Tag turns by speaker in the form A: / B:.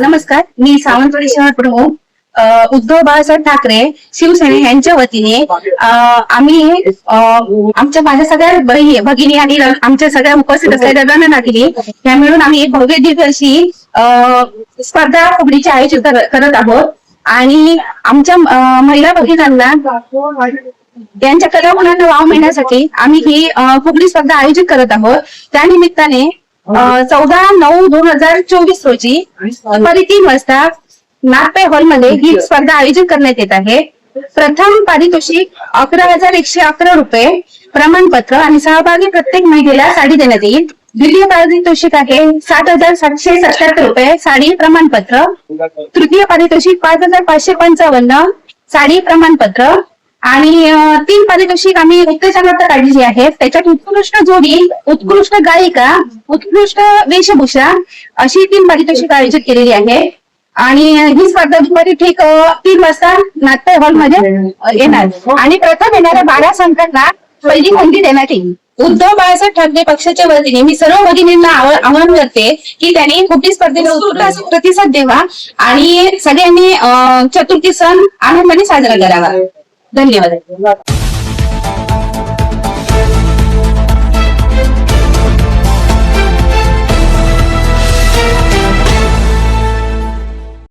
A: नमस्कार मी सावंतवाडी शहर प्रमुख. उद्धव बाळासाहेब ठाकरे शिवसेने यांच्या वतीने आम्ही आमच्या माझ्या सगळ्या भगिनी आणि आमच्या सगळ्या उपस्थित असलेल्या रणनागिरी या मिळून आम्ही एक भव्य दिव्य अशी स्पर्धा फुगडीचे आयोजित करत आहोत. आणि आमच्या महिला भगिनींना यांच्या कलागुणांना वाव मिळण्यासाठी आम्ही ही फुगडी स्पर्धा आयोजित करत आहोत. त्यानिमित्ताने चौदा नऊ दोन हजार चोवीस रोजी दुपारी तीन वाजता नागपे हॉलमध्ये ही स्पर्धा आयोजित करण्यात येत आहे. प्रथम पारितोषिक अकरा हजार एकशे अकरा रुपये प्रमाणपत्र आणि सहभागी प्रत्येक महिलेला साडी देण्यात येईल. द्वितीय पारितोषिक आहे सात हजार सातशे सत्याहत्तर रुपये साडी प्रमाणपत्र. तृतीय पारितोषिक पाच हजार पाचशे पंचावन्न साडी प्रमाणपत्र. आणि तीन पारितोषिक आम्ही उत्तेजनार्थ काढलेली आहेत त्याच्यात उत्कृष्ट जोडी उत्कृष्ट गायिका उत्कृष्ट वेशभूषा अशी तीन पारितोषिक आयोजित केलेली आहे. आणि ही स्पर्धा दुपारी ठीक तीन वाजता नाट्य हॉलमध्ये येणार. आणि प्रथम येणाऱ्या बारा संघांना पहिली संधी देण्यात येईल. उद्धव बाळासाहेब ठाकरे पक्षाच्या वतीने मी सर्व भगिनींना आवाहन करते की त्यांनी कुठली स्पर्धेला उत्कृष्ट प्रतिसाद द्यावा आणि सगळ्यांनी चतुर्थी सण आनंदाने साजरा करावा. धन्यवाद